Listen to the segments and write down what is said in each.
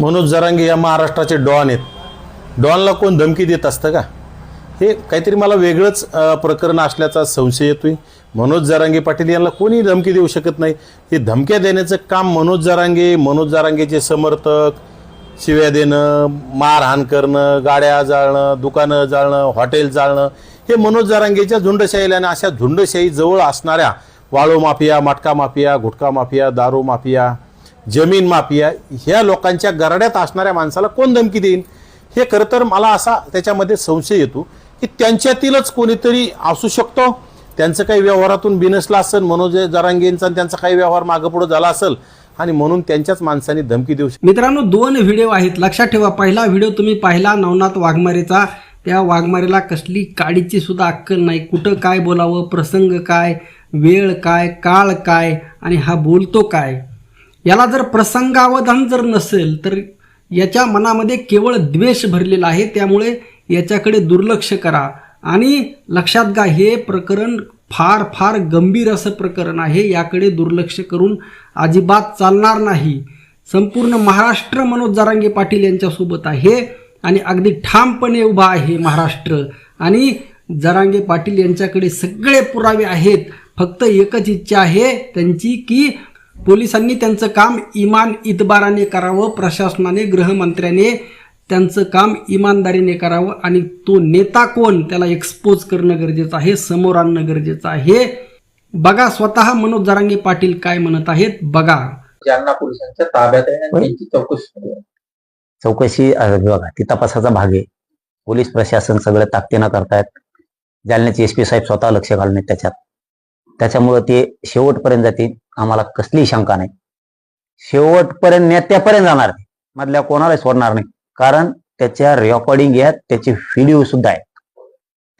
मनोज जरांगे या महाराष्ट्राचे डॉन आहेत. डॉनला कोण धमकी देत असतं का? हे काहीतरी मला वेगळंच प्रकरण असल्याचा संशय येतोय. मनोज जरांगे पाटील यांना कोणी धमकी देऊ शकत नाही. हे धमक्या देण्याचं काम मनोज जरांगे मनोज जरांगेचे समर्थक शिव्या देणं मारहाण करणं गाड्या जाळणं दुकानं जाळणं हॉटेल जाळणं हे मनोज जरांगेच्या झुंडशाहीला आणि अशा झुंडशाही जवळ असणाऱ्या वाळू माफिया मटका माफिया गुटखा माफिया दारू माफिया जमीन माफिया ह्या लोकांच्या गराड्यात असणाऱ्या माणसाला कोण धमकी देईल हे खरं तर मला असा त्याच्यामध्ये संशय येतो की त्यांच्यातीलच कोणीतरी असू शकतो? त्यांचं काही व्यवहारातून बिनसला असेल मनोज जरांगेंचा त्यांचा काही व्यवहार मागं पुढं झाला असेल आणि म्हणून त्यांच्याच माणसांनी धमकी देऊ शकतो मित्रांनो दोन व्हिडिओ आहेत. लक्षात ठेवा पहिला व्हिडिओ तुम्ही पाहिला नवनाथ वाघमारेचा. त्या वाघमारेला कसली काडीची सुद्धा अक्कल नाही. कुठं काय बोलावं प्रसंग काय वेळ काय काळ काय आणि हा बोलतो काय? याला जर प्रसंगावधान जर नसेल तर याच्या मनामध्ये केवळ द्वेष भरलेला आहे. त्यामुळे याच्याकडे दुर्लक्ष करा. आणि लक्षात घ्या हे प्रकरण फार फार गंभीर असं प्रकरण आहे. याकडे दुर्लक्ष करून अजिबात चालणार नाही. संपूर्ण महाराष्ट्र मनोज जरांगे पाटील यांच्यासोबत आहे आणि अगदी ठामपणे उभा आहे महाराष्ट्र. आणि जरांगे पाटील यांच्याकडे सगळे पुरावे आहेत. फक्त एकच इच्छा आहे त्यांची की पोलिसांनी त्यांचं काम इमान इतबाराने करावं प्रशासनाने गृहमंत्र्याने त्यांचं काम इमानदारीने करावं आणि तो नेता कोण त्याला एक्सपोज करणं गरजेचं आहे समोर आणणं गरजेचं आहे. बघा स्वतः मनोज जरांगे पाटील काय म्हणत आहेत बघा. जालना पोलिसांच्या ताब्यात आहे आणि त्यांची चौकशी. चौकशी बघा ती तपासाचा भाग आहे. पोलीस प्रशासन सगळं ताकदीनं करतायत. जालन्याचे एस पी साहेब स्वतः लक्ष घालणे त्याच्यात. त्याच्यामुळं ते शेवटपर्यंत जातील. आम्हाला कसलीही शंका नाही. शेवटपर्यंत नेत्यापर्यंत जाणार ते. मधल्या कोणाला सोडणार नाही. कारण त्याच्या रेकॉर्डिंग आहेत त्याचे व्हिडिओ सुद्धा आहेत.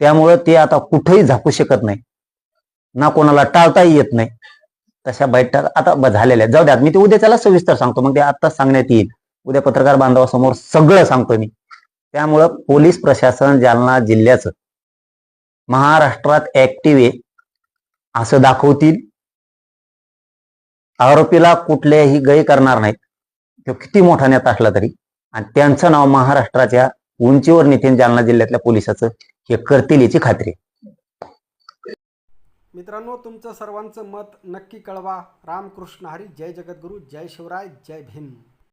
त्यामुळं ते आता कुठेही झाकू शकत नाही. ना कोणाला टाळताही येत नाही. तशा बैठक आता झालेल्या जाऊ द्यात मी ते उद्या त्याला सविस्तर सांगतो. मग ते आता सांगण्यात येईल. उद्या पत्रकार बांधवासमोर सगळं सांगतो मी. त्यामुळं पोलीस प्रशासन जालना जिल्ह्याचं महाराष्ट्रात ऍक्टिव्ह आहे. असं दाखवतील. आरोपीला कुठल्याही गय करणार नाहीत. तो किती मोठा नेता असला तरी. आणि त्यांचं नाव महाराष्ट्राच्या उंचीवर नितीन जालना जिल्ह्यातल्या पोलिसाचं हे करतील याची खात्री. मित्रांनो तुमचं सर्वांचं मत नक्की कळवा. रामकृष्ण हरी. जय जगद्गुरू. जय शिवराय. जय भीम.